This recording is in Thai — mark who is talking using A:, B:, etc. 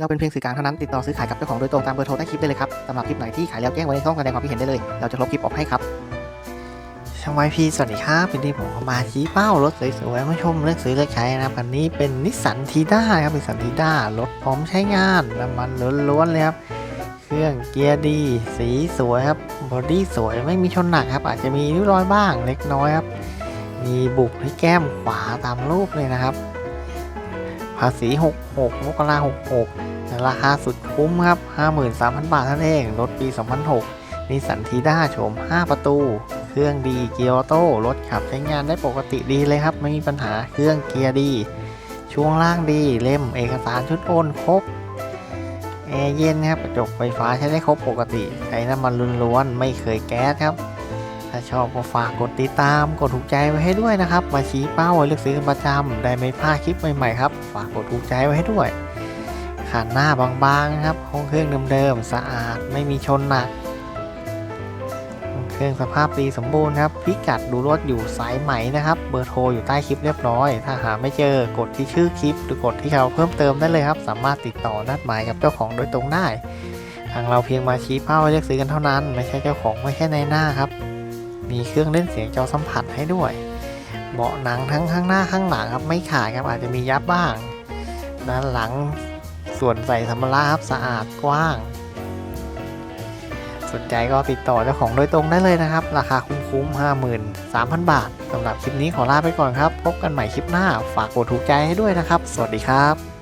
A: เราเป็นเพียงสื่อกลางเท่านั้นติดต่อซื้อขายกับเจ้าของโดยตรงตามเบอร์โทรใต้คลิปได้เลยครับสำหรับคลิปไหนที่ขายแล้วแจ้งไว้ในช่องแสดงความคิดเห็นได้เลย เราจะลบคลิปออกให้ครับช่างไวพีสวัสดีครับวันนี้ผมก็มาชี้เป้ารถสวยๆมาชมเลือกซื้อเลือกใช้นะครับคันนี้เป็นนิสสันทีด้าครับนิสสันทีด้ารถพร้อมใช้งานน้ำมันล้วนๆเลยครับเครื่องเกียร์ดี สีสวยครับบอดี้สวยไม่มีชนหนักครับ อาจจะมีริ้วรอยบ้างเล็กน้อยครับ มีบุบที่แก้มขวาตามรูปเลยนะครับ ภาษี 66มกรา66 ราคาสุดคุ้มครับ 53,000 บาทท่านั้นเอง รถปี 2006นิสสันทีด้าโฉม 5 ประตู เครื่องดีเกียร์ออโต้รถขับใช้งานได้ปกติดีเลยครับ ไม่มีปัญหาเครื่องเกียร์ดี ช่วงล่างดีเล่มเอกสารชุดโอนครบแอร์เย็นครับกระจกไฟฟ้าใช้ได้ครบปกติใช้น้ำมันล้วนๆไม่เคยแก๊สครับ ถ้าชอบก็ฝากกดติดตาม กดถูกใจไว้ให้ด้วยนะครับ มาชี้เป้าไว้เลือกซื้อกันประจำได้ไม่พลาดคลิปใหม่ๆครับ ฝากกดถูกใจไว้ให้ด้วย ขันหน้าบางๆนะครับห้องเครื่องเดิมๆสะอาดไม่มีชนหนักเครื่องสภาพดีสมบูรณ์ครับพิกัดดูรถอยู่สายไหมนะครับ เบอร์โทรอยู่ใต้คลิปเรียบร้อย ถ้าหาไม่เจอกดที่ชื่อคลิป หรือกดที่เราเพิ่มเติมได้เลยครับ สามารถติดต่อนัดหมายกับเจ้าของโดยตรงได้ ทางเราเพียงมาชี้เป้าไว้เลือกซื้อกันเท่านั้น ไม่ใช่เจ้าของไม่ใช่ในหน้าครับ มีเครื่องเล่นเสียงจอสัมผัสให้ด้วย เบาะหนังทั้งข้างหน้าข้างหลังครับไม่ขาดครับอาจจะมียับบ้าง ด้านหลัง ส่วนใส่สัมภาระครับสะอาดกว้าง สนใจก็ติดต่อเจ้าของโดยตรงได้เลยนะครับ ราคาคุ้มๆ53,000 บาทสำหรับคลิปนี้ขอลาไปก่อนครับ พบกันใหม่คลิปหน้า ฝากกดถูกใจให้ด้วยนะครับ สวัสดีครับ